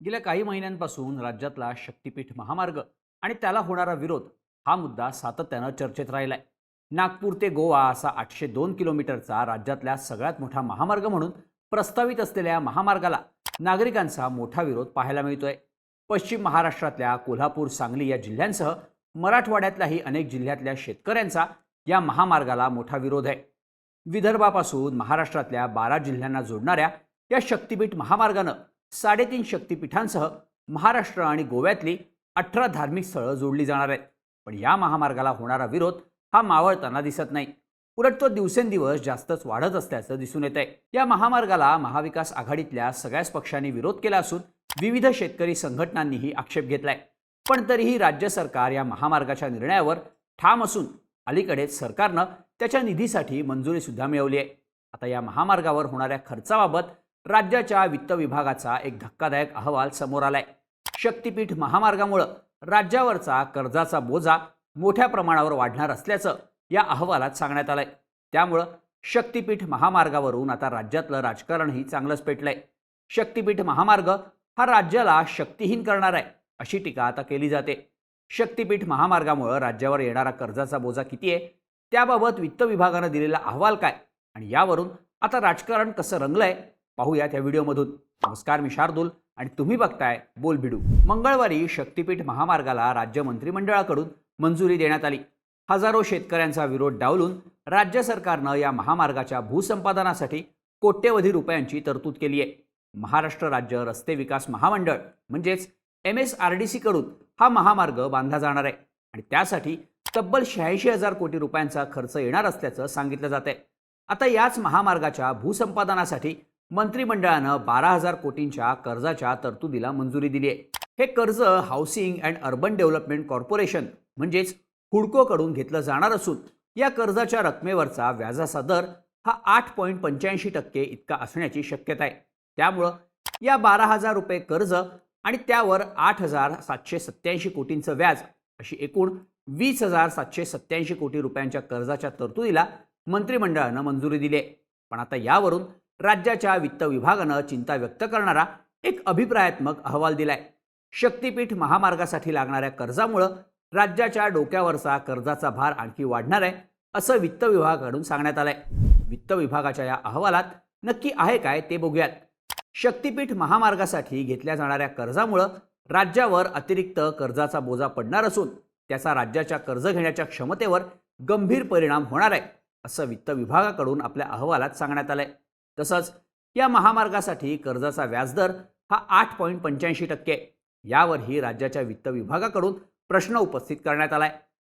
गेल्या काही महिन्यांपासून राज्यातला शक्तिपीठ महामार्ग आणि त्याला होणारा विरोध हा मुद्दा सातत्यानं चर्चेत राहिलाय. नागपूर ते गोवा असा आठशे दोन किलोमीटरचा राज्यातल्या सगळ्यात मोठा महामार्ग म्हणून प्रस्तावित असलेल्या महामार्गाला नागरिकांचा मोठा विरोध पाहायला मिळतोय. पश्चिम महाराष्ट्रातल्या कोल्हापूर सांगली या जिल्ह्यांसह मराठवाड्यातल्याही अनेक जिल्ह्यातल्या शेतकऱ्यांचा या महामार्गाला मोठा विरोध आहे. विदर्भापासून महाराष्ट्रातल्या बारा जिल्ह्यांना जोडणाऱ्या या शक्तिपीठ महामार्गानं साडेतीन शक्तिपीठांसह महाराष्ट्र आणि गोव्यातली अठरा धार्मिक स्थळं जोडली जाणार आहेत. पण या महामार्गाला होणारा विरोध हा मावळताना दिसत नाही. उलट तो दिवसेंदिवस जास्तच वाढत असल्याचं दिसून येत आहे या महामार्गाला महाविकास आघाडीतल्या सगळ्याच पक्षांनी विरोध केला असून विविध शेतकरी संघटनांनीही आक्षेप घेतलाय. पण तरीही राज्य सरकार या महामार्गाच्या निर्णयावर ठाम असून अलीकडेच सरकारनं त्याच्या निधीसाठी मंजुरीसुद्धा मिळवली आहे. आता या महामार्गावर होणाऱ्या खर्चाबाबत राज्याच्या वित्त विभागाचा एक धक्कादायक अहवाल समोर आलाय. शक्तिपीठ महामार्गामुळं राज्यावरचा कर्जाचा बोजा मोठ्या प्रमाणावर वाढणार असल्याचं या अहवालात सांगण्यात आलंय. त्यामुळं शक्तीपीठ महामार्गावरून आता राज्यातलं राजकारणही चांगलंच पेटलंय. शक्तिपीठ महामार्ग हा राज्याला शक्तिहीन करणार आहे अशी टीका आता केली जाते. शक्तीपीठ महामार्गामुळं राज्यावर येणारा कर्जाचा बोजा किती आहे? त्याबाबत वित्त विभागानं दिलेला अहवाल काय? आणि यावरून आता राजकारण कसं रंगलंय? पाहूया या व्हिडिओमधून. नमस्कार मी शार्दूल आणि तुम्ही बघताय बोल भिडू. मंगळवारी शक्तिपीठ महामार्गाला राज्य मंत्रिमंडळाकडून मंजुरी देण्यात आली. हजारो शेतकऱ्यांचा विरोध डावलून राज्य सरकारनं या महामार्गाच्या भूसंपादनासाठी कोट्यवधी रुपयांची तरतूद केली आहे. महाराष्ट्र राज्य रस्ते विकास महामंडळ म्हणजेच एम एस आर डी सीकडून हा महामार्ग बांधला जाणार आहे. आणि त्यासाठी तब्बल शहाऐंशी हजार कोटी रुपयांचा खर्च येणार असल्याचं सांगितलं जात आहे आता याच महामार्गाच्या भूसंपादनासाठी मंत्रिमंडळानं बारा हजार कोटींच्या कर्जाच्या तरतुदीला मंजुरी दिली आहे. हे कर्ज housing and urban development corporation म्हणजेच हुडकोकडून घेतलं जाणार असून या कर्जाच्या रकमेवरचा व्याजाचा दर हा आठ पॉईंट पंच्याऐंशी टक्के इतका असण्याची शक्यता आहे. त्यामुळं या बारा हजार रुपये कर्ज आणि त्यावर आठ हजार सातशे सत्त्याऐंशी कोटींचं व्याज अशी एकूण वीस हजार सातशे सत्त्याऐंशी कोटी रुपयांच्या कर्जाच्या तरतुदीला मंत्रिमंडळानं मंजुरी दिली आहे. पण आता यावरून राज्याच्या वित्त विभागानं चिंता व्यक्त करणारा एक अभिप्रायात्मक अहवाल दिलाय. शक्तिपीठ महामार्गासाठी लागणाऱ्या कर्जामुळं राज्याच्या डोक्यावरचा कर्जाचा भार आणखी वाढणार आहे असं वित्त विभागाकडून सांगण्यात आलंय. वित्त विभागाच्या या अहवालात नक्की आहे काय ते बघूयात. शक्तिपीठ महामार्गासाठी घेतल्या जाणाऱ्या कर्जामुळं राज्यावर अतिरिक्त कर्जाचा बोजा पडणार असून त्याचा राज्याच्या कर्ज घेण्याच्या क्षमतेवर गंभीर परिणाम होणार आहे असं वित्त विभागाकडून आपल्या अहवालात सांगण्यात आलंय. तसंच या महामार्गासाठी कर्जाचा व्याजदर हा आठ पॉईंट पंच्याऐंशी टक्के. यावरही राज्याच्या वित्त विभागाकडून प्रश्न उपस्थित करण्यात आलाय.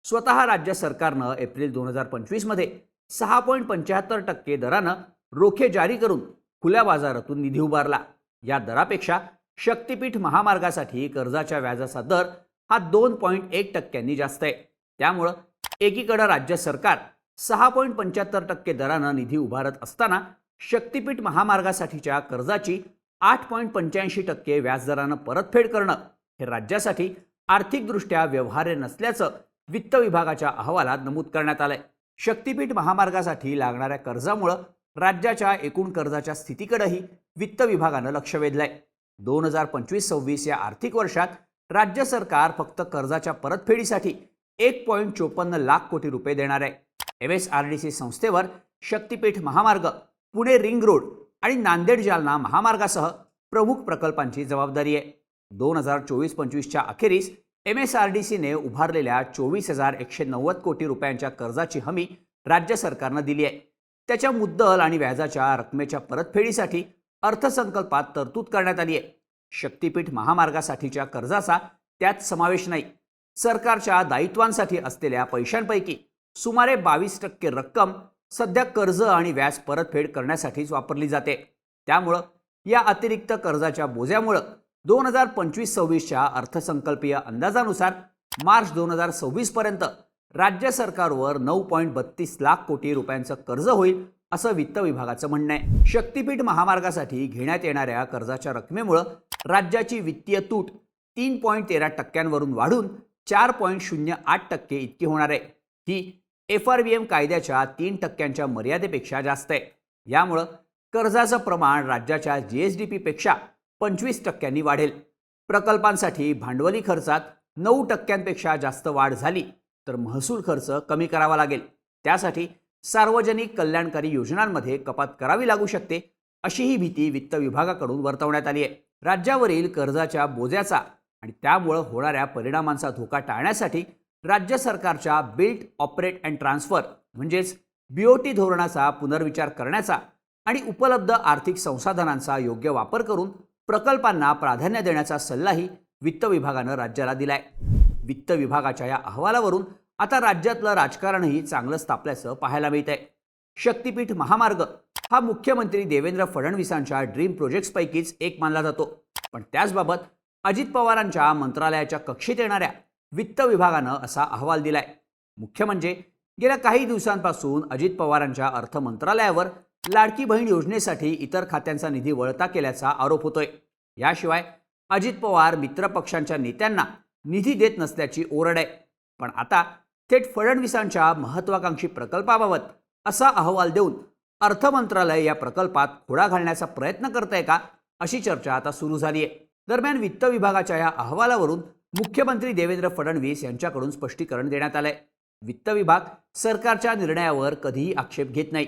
स्वतः राज्य सरकारनं एप्रिल दोन हजार पंचवीसमध्ये सहा पॉईंट पंच्याहत्तर टक्के दरानं रोखे जारी करून खुल्या बाजारातून निधी उभारला. या दरापेक्षा शक्तिपीठ महामार्गासाठी कर्जाच्या व्याजाचा दर हा दोन पॉईंट एक टक्क्यांनी जास्त आहे. त्यामुळं एकीकडं राज्य सरकार सहा पॉईंट पंच्याहत्तर टक्के दरानं निधी उभारत असताना शक्तीपीठ महामार्गासाठीच्या कर्जाची आठ पॉईंट पंच्याऐंशी टक्के व्याजदरानं परतफेड करणं हे राज्यासाठी आर्थिकदृष्ट्या व्यवहार्य नसल्याचं वित्त विभागाच्या अहवालात नमूद करण्यात आलंय. शक्तिपीठ महामार्गासाठी लागणाऱ्या कर्जामुळं राज्याच्या एकूण कर्जाच्या स्थितीकडेही वित्त विभागानं लक्ष वेधलंय. दोन हजार पंचवीस सव्वीस या आर्थिक वर्षात राज्य सरकार फक्त कर्जाच्या परतफेडीसाठी एक पॉईंट चोपन्न लाख कोटी रुपये देणार आहे. M S R D C संस्थेवर शक्तिपीठ महामार्ग पुणे रिंग रोड आणि नांदेड जालना महामार्गासह प्रमुख प्रकल्पांची जबाबदारी आहे. दोन हजार चोवीस पंचवीसच्या अखेरीस एम एस आर डी सीने उभारलेल्या चोवीस हजार एकशे नव्वद कोटी रुपयांच्या कर्जाची हमी राज्य सरकारनं दिली आहे. त्याच्या मुद्दल आणि व्याजाच्या रकमेच्या परतफेडीसाठी अर्थसंकल्पात तरतूद करण्यात आली आहे. शक्तिपीठ महामार्गासाठीच्या कर्जाचा त्यात समावेश नाही. सरकारच्या दायित्वांसाठी असलेल्या पैशांपैकी सुमारे बावीस टक्के रक्कम सध्या कर्ज आणि व्याज परतफेड करण्यासाठीच वापरली जाते. त्यामुळं या अतिरिक्त कर्जाच्या बोझ्यामुळं दोन हजार पंचवीस सव्वीसच्या अर्थसंकल्पीय अंदाजानुसार मार्च दोन हजार सव्वीस पर्यंत राज्य सरकारवर नऊ पॉईंट बत्तीस लाख कोटी रुपयांचं कर्ज होईल असं वित्त विभागाचं म्हणणं आहे. शक्तीपीठ महामार्गासाठी घेण्यात येणाऱ्या कर्जाच्या रकमेमुळं राज्याची वित्तीय तूट तीन पॉईंट तेरा टक्क्यांवरून वाढून चार पॉईंट शून्य आठ टक्के इतकी होणार आहे. ही एफ आर बी एम कायद्याच्या तीन टक्क्यांच्या मर्यादेपेक्षा जास्त आहे. यामुळं कर्जाचं प्रमाण राज्याच्या जी एस डी पीपेक्षा पंचवीस टक्क्यांनी वाढेल. प्रकल्पांसाठी भांडवली खर्चात नऊ टक्क्यांपेक्षा जास्त वाढ झाली तर महसूल खर्च कमी करावा लागेल. त्यासाठी सार्वजनिक कल्याणकारी योजनांमध्ये कपात करावी लागू शकते अशी ही भीती वित्त विभागाकडून वर्तवण्यात आली आहे. राज्यावरील कर्जाच्या बोजाचा आणि त्यामुळं होणाऱ्या परिणामांचा धोका टाळण्यासाठी राज्य सरकारच्या बिल्ट ऑपरेट अँड ट्रान्सफर म्हणजेच बीओटी धोरणाचा पुनर्विचार करण्याचा आणि उपलब्ध आर्थिक संसाधनांचा योग्य वापर करून प्रकल्पांना प्राधान्य देण्याचा सल्लाही वित्त विभागानं राज्याला दिलाय. वित्त विभागाच्या या अहवालावरून आता राज्यातलं राजकारणही चांगलंच तापल्याचं पाहायला मिळत आहे शक्तीपीठ महामार्ग हा मुख्यमंत्री देवेंद्र फडणवीसांच्या ड्रीम प्रोजेक्ट्सपैकीच एक मानला जातो. पण त्याचबाबत अजित पवारांच्या मंत्रालयाच्या कक्षेत येणाऱ्या वित्त विभागानं असा अहवाल दिलाय. मुख्य म्हणजे गेल्या काही दिवसांपासून अजित पवारांच्या अर्थ मंत्रालयावर लाडकी बहीण योजनेसाठी इतर खात्यांचा निधी वळता केल्याचा आरोप होतोय. याशिवाय अजित पवार मित्र पक्षांच्या नेत्यांना निधी देत नसल्याची ओरड आहे. पण आता थेट फडणवीसांच्या महत्वाकांक्षी प्रकल्पाबाबत असा अहवाल देऊन अर्थ मंत्रालय या प्रकल्पात खोडा घालण्याचा प्रयत्न करत आहे का अशी चर्चा आता सुरू झाली आहे दरम्यान वित्त विभागाच्या या अहवालावरून मुख्यमंत्री देवेंद्र फडणवीस यांच्याकडून स्पष्टीकरण देण्यात आलंय. वित्त विभाग सरकारच्या निर्णयावर कधीही आक्षेप घेत नाही.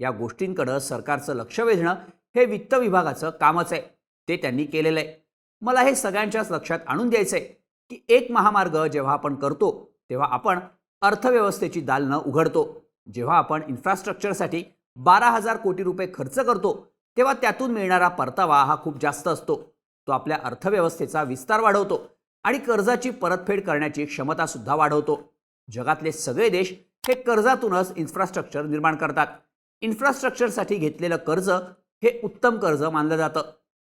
या गोष्टींकडं सरकारचं लक्ष वेधणं हे वित्त विभागाचं कामच आहे. ते त्यांनी केलेलं आहे मला हे सगळ्यांच्याच लक्षात आणून द्यायचं आहे की एक महामार्ग जेव्हा आपण करतो तेव्हा आपण अर्थव्यवस्थेची दालनं उघडतो. जेव्हा आपण इन्फ्रास्ट्रक्चरसाठी बारा हजार कोटी रुपये खर्च करतो तेव्हा त्यातून मिळणारा परतावा हा खूप जास्त असतो. तो आपल्या अर्थव्यवस्थेचा विस्तार वाढवतो. आणि कर्जाची परतफेड करण्याची क्षमता सुद्धा वाढवतो. जगातले सगळे देश हे कर्जातूनच इन्फ्रास्ट्रक्चर निर्माण करतात. इन्फ्रास्ट्रक्चरसाठी घेतलेलं कर्ज हे उत्तम कर्ज मानलं जातं.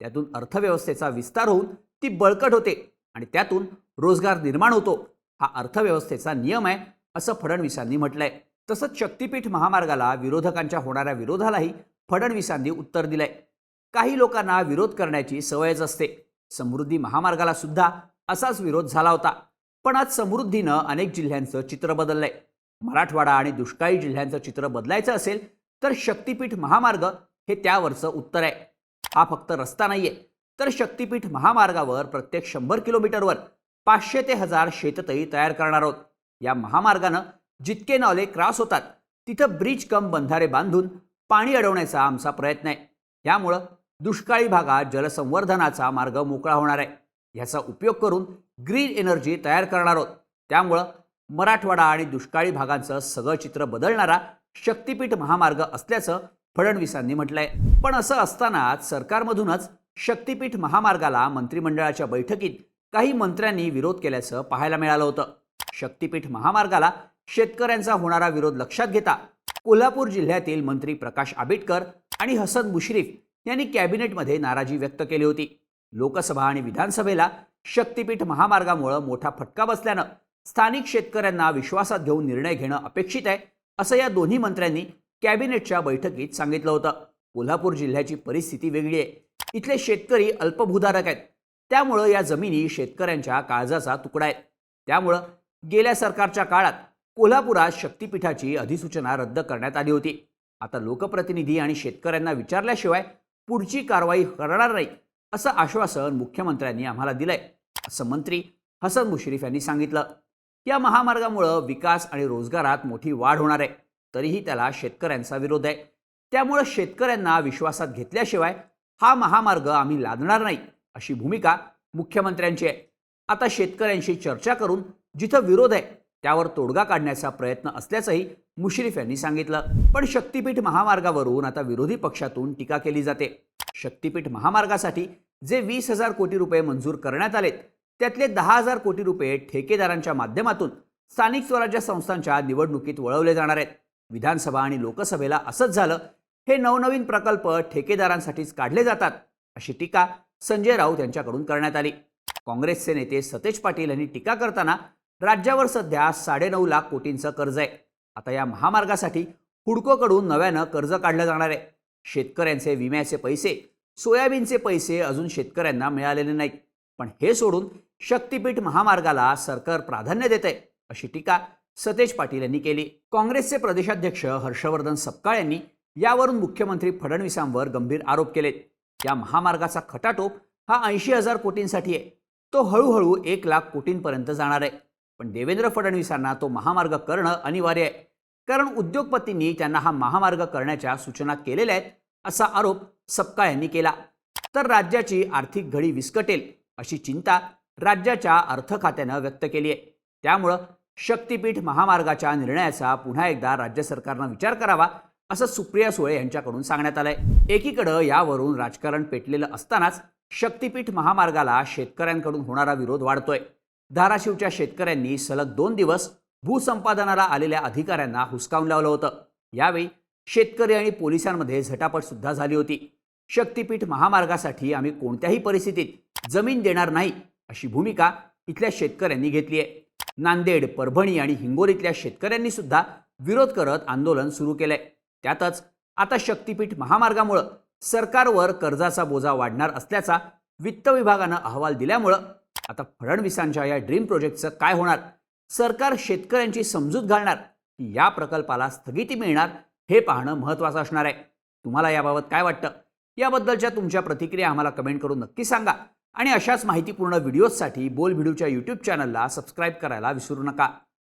त्यातून अर्थव्यवस्थेचा विस्तार होऊन ती बळकट होते आणि त्यातून रोजगार निर्माण होतो. हा अर्थव्यवस्थेचा नियम आहे असं फडणवीसांनी म्हटलंय. तसंच शक्तीपीठ महामार्गाला विरोधकांच्या होणाऱ्या विरोधालाही फडणवीसांनी उत्तर दिलंय. काही लोकांना विरोध करण्याची सवयच असते. समृद्धी महामार्गाला सुद्धा असाच विरोध झाला होता. पण आज समृद्धीनं अनेक जिल्ह्यांचं चित्र बदललंय. मराठवाडा आणि दुष्काळी जिल्ह्यांचं चित्र बदलायचं असेल तर शक्तीपीठ महामार्ग हे त्यावरचं उत्तर आहे. हा फक्त रस्ता नाहीये. तर शक्तीपीठ महामार्गावर प्रत्येक शंभर किलोमीटरवर पाचशे ते हजार शेततळी तयार करणार आहोत. या महामार्गानं जितके नाले क्रॉस होतात तिथं ब्रिज कम बंधारे बांधून पाणी अडवण्याचा आमचा प्रयत्न आहे. यामुळं दुष्काळी भागात जलसंवर्धनाचा मार्ग मोकळा होणार आहे. ह्याचा उपयोग करून ग्रीन एनर्जी तयार करणार आहोत. त्यामुळं मराठवाडा आणि दुष्काळी भागांचं सगळं चित्र बदलणारा शक्तीपीठ महामार्ग असल्याचं फडणवीसांनी म्हटलंय. पण असं असतानाच सरकारमधूनच शक्तीपीठ महामार्गाला मंत्रिमंडळाच्या बैठकीत काही मंत्र्यांनी विरोध केल्याचं पाहायला मिळालं होतं. शक्तीपीठ महामार्गाला शेतकऱ्यांचा होणारा विरोध लक्षात घेता कोल्हापूर जिल्ह्यातील मंत्री प्रकाश आंबेडकर आणि हसन मुश्रीफ यांनी कॅबिनेटमध्ये नाराजी व्यक्त केली होती. लोकसभा आणि विधानसभेला शक्तीपीठ महामार्गामुळं मोठा फटका बसल्यानं स्थानिक शेतकऱ्यांना विश्वासात घेऊन निर्णय घेणं अपेक्षित आहे असं या दोन्ही मंत्र्यांनी कॅबिनेटच्या बैठकीत सांगितलं होतं. कोल्हापूर जिल्ह्याची परिस्थिती वेगळी आहे. इथले शेतकरी अल्पभूधारक आहेत. त्यामुळं या जमिनी शेतकऱ्यांच्या काळजाचा तुकडा आहेत त्यामुळं गेल्या सरकारच्या काळात कोल्हापुरात शक्तीपीठाची अधिसूचना रद्द करण्यात आली होती. आता लोकप्रतिनिधी आणि शेतकऱ्यांना विचारल्याशिवाय पुढची कारवाई करणार नाही. असं आश्वासन मुख्यमंत्र्यांनी आम्हाला दिलंय असं मंत्री हसन मुश्रीफ यांनी सांगितलं. या महामार्गामुळं विकास आणि रोजगारात मोठी वाढ होणार आहे तरीही त्याला शेतकऱ्यांचा विरोध आहे. त्यामुळं शेतकऱ्यांना विश्वासात घेतल्याशिवाय हा महामार्ग आम्ही लादणार नाही अशी भूमिका मुख्यमंत्र्यांची आहे. आता शेतकऱ्यांशी चर्चा करून जिथं विरोध आहे त्यावर तोडगा काढण्याचा प्रयत्न असल्याचंही मुश्रीफ यांनी सांगितलं पण शक्तीपीठ महामार्गावरून आता विरोधी पक्षातून टीका केली जाते. शक्तीपीठ महामार्गासाठी जे वीस हजार कोटी रुपये मंजूर करण्यात आलेत त्यातले दहा हजार कोटी रुपये ठेकेदारांच्या माध्यमातून स्थानिक स्वराज्य संस्थांच्या निवडणुकीत वळवले जाणार आहेत. विधानसभा आणि लोकसभेला असंच झालं हे नवनवीन प्रकल्प ठेकेदारांसाठीच काढले जातात अशी टीका संजय राऊत यांच्याकडून करण्यात आली. काँग्रेसचे नेते सतेज पाटील यांनी टीका करताना राज्यावर सध्या साडेनऊ लाख कोटींचं कर्ज आहे. आता या महामार्गासाठी हुडकोकडून नव्यानं कर्ज काढलं जाणार आहे. शेतकऱ्यांचे विम्याचे पैसे सोयाबीनचे पैसे अजून शेतकऱ्यांना मिळालेले नाहीत. पण हे सोडून शक्तीपीठ महामार्गाला सरकार प्राधान्य देत आहे अशी टीका सतेज पाटील यांनी केली. काँग्रेसचे प्रदेशाध्यक्ष हर्षवर्धन सपकाळ यांनी यावरून मुख्यमंत्री फडणवीसांवर गंभीर आरोप केलेत. या महामार्गाचा खटाटोप हा ऐंशी हजार कोटींसाठी आहे. तो हळूहळू एक लाख कोटींपर्यंत जाणार आहे. पण देवेंद्र फडणवीसांना तो महामार्ग करणं अनिवार्य आहे. कारण उद्योगपतींनी त्यांना हा महामार्ग करण्याच्या सूचना केलेल्या आहेत असा आरोप सपका यांनी केला. तर राज्याची आर्थिक घडी विस्कटेल अशी चिंता राज्याच्या अर्थ खात्यानं व्यक्त केली आहे. त्यामुळं शक्तीपीठ महामार्गाच्या निर्णयाचा पुन्हा एकदा राज्य सरकारनं विचार करावा असं सुप्रिया सुळे यांच्याकडून सांगण्यात आलंय. एकीकडं यावरून राजकारण पेटलेलं असतानाच शक्तीपीठ महामार्गाला शेतकऱ्यांकडून होणारा विरोध वाढतोय. धाराशिवच्या शेतकऱ्यांनी सलग दोन दिवस भूसंपादनाला आलेल्या अधिकाऱ्यांना हुसकावून लावलं होतं. यावेळी शेतकरी आणि पोलिसांमध्ये झटापट सुद्धा झाली होती. शक्तीपीठ महामार्गासाठी आम्ही कोणत्याही परिस्थितीत जमीन देणार नाही अशी भूमिका इथल्या शेतकऱ्यांनी घेतली आहे. नांदेड परभणी आणि हिंगोलीतल्या शेतकऱ्यांनी सुद्धा विरोध करत आंदोलन सुरू केलंय. त्यातच आता शक्तीपीठ महामार्गामुळं सरकारवर कर्जाचा बोजा वाढणार असल्याचा वित्त विभागानं अहवाल दिल्यामुळं आता फडणवीसांच्या या ड्रीम प्रोजेक्टचं काय होणार? सरकार शेतकऱ्यांची समजूत घालणार? की या प्रकल्पाला स्थगिती मिळणार? हे पाहणं महत्त्वाचं असणार आहे. तुम्हाला याबाबत काय वाटतं? याबद्दलच्या तुमच्या प्रतिक्रिया आम्हाला कमेंट करून नक्की सांगा. आणि अशाच माहितीपूर्ण व्हिडिओजसाठी बोल व्हिडिओच्या यूट्यूब चॅनलला सबस्क्राईब करायला विसरू नका.